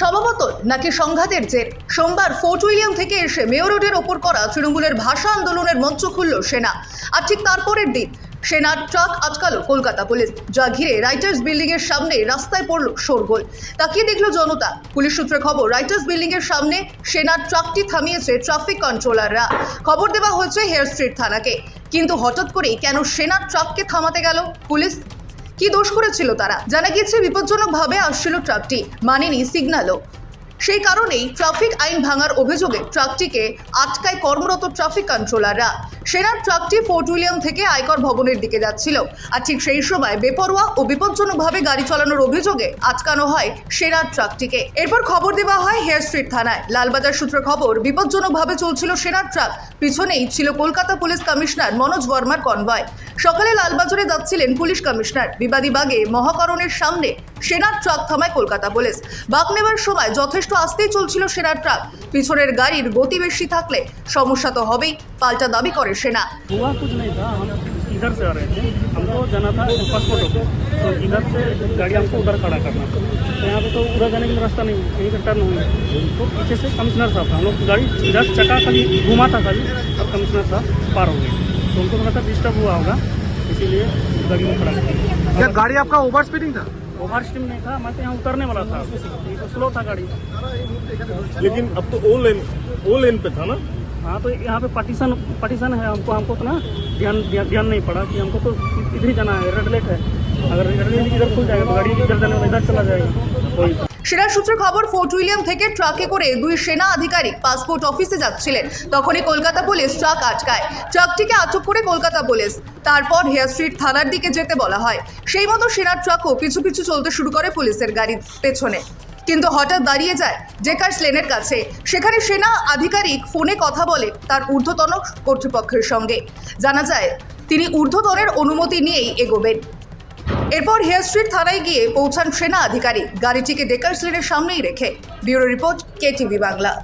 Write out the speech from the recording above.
স্বভাবত নাকি সংঘাতের জের? সোমবার ফোর্ট উইলিয়াম থেকে এসে মেয়র রোডের ওপর করা তৃণমূলের ভাষা আন্দোলনের মঞ্চ খুলল সেনা। আর ঠিক তারপরের দিন সেনার ট্রাক আটকালো কলকাতা পুলিশ, যা ঘিরে রাইটার্স বিল্ডিং এর সামনে রাস্তায় পড়ল শোরগোল। তাকিয়ে দেখল জনতা। পুলিশ সূত্রে খবর, রাইটার্স বিল্ডিং এর সামনে সেনার ট্রাকটি থামিয়েছে ট্রাফিক কন্ট্রোলাররা। খবর দেওয়া হয়েছে হেয়ার স্ট্রিট থানাকে। কিন্তু হঠাৎ করেই কেন সেনার ট্রাককে থামাতে গেল পুলিশ? কি দোষ করেছিল তারা? জানা গিয়েছে, বিপজ্জনকভাবে আসছিল ট্রাকটি, মানেনি সিগন্যালও সেই কারণেই ট্রাফিক আইন ভাঙার অভিযোগে ট্রাকটিকে আটকায় কর্মরত ট্রাফিক কন্ট্রোলাররা। সেনার ট্রাকটি ফোর্ট উইলিয়াম থেকে আয়কর ভবনের দিকে যাচ্ছিল আর ঠিক সেই সময় বেপরোয়া ও বিপজ্জনকভাবে গাড়ি চালানোর অভিযোগে আটকানো হয় সেনার ট্রাকটিকে। এরপর খবর দেওয়া হয় হেয়ার স্ট্রিট থানায়। লালবাজার সূত্রে খবর, বিপজ্জনকভাবে চলছিল সেনার ট্রাক। পিছনেই ছিল কলকাতা পুলিশ কমিশনার মনোজ বর্মার কনভয়। সকালে লালবাজারে যাচ্ছিলেন পুলিশ কমিশনার বিবাদী বাগে মহাকরণের সামনে সেনার ট্রাক থামায় কলকাতা পুলিশ বাক নেবার সময় যথেষ্ট আস্তেই চলছিল সেনার ট্রাক পিছনের গাড়ির গতি বেশি থাকলে সমস্যা তো হবেই পাল্টা দাবি করে সেনা हुआ कुछ नहीं था हम इधर से आ रहे थे हमको जाना था पासपोर्ट ऑफिस तो इधर से गाड़ी हमको उधर खड़ा करना था तो यहाँ पे तो उधर जाने के लिए रास्ता नहीं कहीं का टर्न हुई तो पीछे से कमिश्नर साहब था हम लोग गाड़ी इधर चक्का खाली घुमा था खाली और कमिश्नर साहब पार हो गए तो उनको लगा था डिस्टर्ब हुआ होगा इसीलिए गाड़ी खड़ा क्या। गाड़ी आपका ओवर स्पीडिंग था? ओवर स्टीम नहीं था मैं तो यहाँ उतरने वाला था। तो स्लो था गाड़ी। लेकिन अब तो ओ लेन ओ लेन पे था ना? हाँ तो यहाँ पे पार्टीशन पार्टीशन है हमको हमको उतना ध्यान ध्यान नहीं पड़ा कि हमको तो इधर ही जाना है रेड लाइट है। अगर रेड लाइट इधर खुल जाएगा तो गाड़ी इधर जाने वाला इधर चला जाएगा। वही সেনা সূত্রে খবর ফোর্ট উইলিয়াম থেকে ট্রাকে করে দুই সেনা আধিকারিক পাসপোর্ট অফিসে যাচ্ছিলেন। তখনই কলকাতা পুলিশ ট্রাক আটকায়। ট্রাকটিকে আটক করে কলকাতা পুলিশ। তারপর হেয়ার স্ট্রিট থানার দিকে যেতে বলা হয়। সেই মতো সেনার ট্রাকও পিছু পিছু চলতে শুরু করে পুলিশের গাড়ির পেছনে। কিন্তু হঠাৎ দাঁড়িয়ে যায় জেকার্স লেনের কাছে। সেখানে সেনা আধিকারিক ফোনে কথা বলে তার ঊর্ধ্বতন কর্তৃপক্ষের সঙ্গে। জানা যায়, তিনি ঊর্ধ্বতনের অনুমতি নিয়েই এগোবেন। এরপর হেয়ার স্ট্রিট থানায় গিয়ে পৌঁছান সেনা আধিকারিক। গাড়িটিকে ডেকার্স লেনের সামনেই রেখে। Bureau report KTV Bangla.